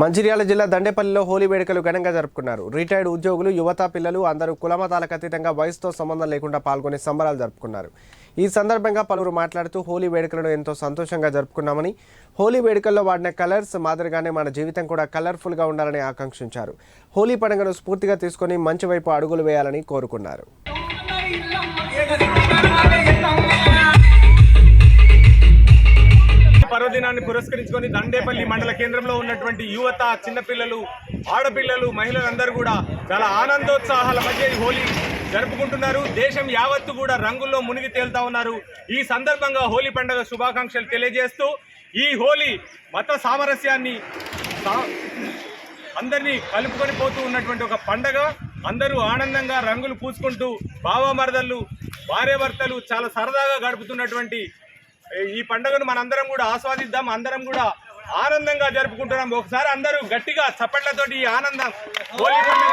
మంచిర్యాల జిల్లా దండేపల్లిలో హోలీ వేడుకలు ఘనంగా జరుపుకున్నారు. రిటైర్డ్ ఉద్యోగులు యువత పిల్లలు అందరూ కులమతాలకు అతీతంగా వయసుతో సంబంధం లేకుండా పాల్గొని సంబరాలు జరుపుకున్నారు. ఈ సందర్భంగా పలువురు మాట్లాడుతూ హోలీ వేడుకలను ఎంతో సంతోషంగా జరుపుకున్నామని హోలీ వేడుకల్లో వాడిన కలర్స్ మాదిరిగానే మన జీవితం కూడా కలర్ఫుల్గా ఉండాలని ఆకాంక్షించారు. హోలీ పండుగను స్ఫూర్తిగా తీసుకొని మంచి వైపు అడుగులు వేయాలని కోరుకున్నారు. పర్వదినాన్ని పురస్కరించుకొని దండేపల్లి మండల కేంద్రంలో ఉన్నటువంటి యువత చిన్నపిల్లలు ఆడపిల్లలు మహిళలందరూ కూడా చాలా ఆనందోత్సాహాల మధ్య హోలీ జరుపుకుంటున్నారు. దేశం యావత్తు కూడా రంగుల్లో మునిగి తేలుతా ఉన్నారు. ఈ సందర్భంగా హోలీ పండుగ శుభాకాంక్షలు తెలియజేస్తూ ఈ హోలీ మత సామరస్యాన్ని సా- అందరినీ కలుపుకొని పోతూ ఉన్నటువంటి ఒక పండగ. అందరూ ఆనందంగా రంగులు పూసుకుంటూ బావమరదళ్ళు భార్యాభర్తలు చాలా సరదాగా గడుపుతున్నటువంటి ఈ పండుగను మనందరం కూడా ఆస్వాదిద్దాం అందరం కూడా ఆనందంగా జరుపుకుంటున్నాం. ఒకసారి అందరూ గట్టిగా చప్పట్లతోటి ఈ ఆనందం హోలీ పండుగ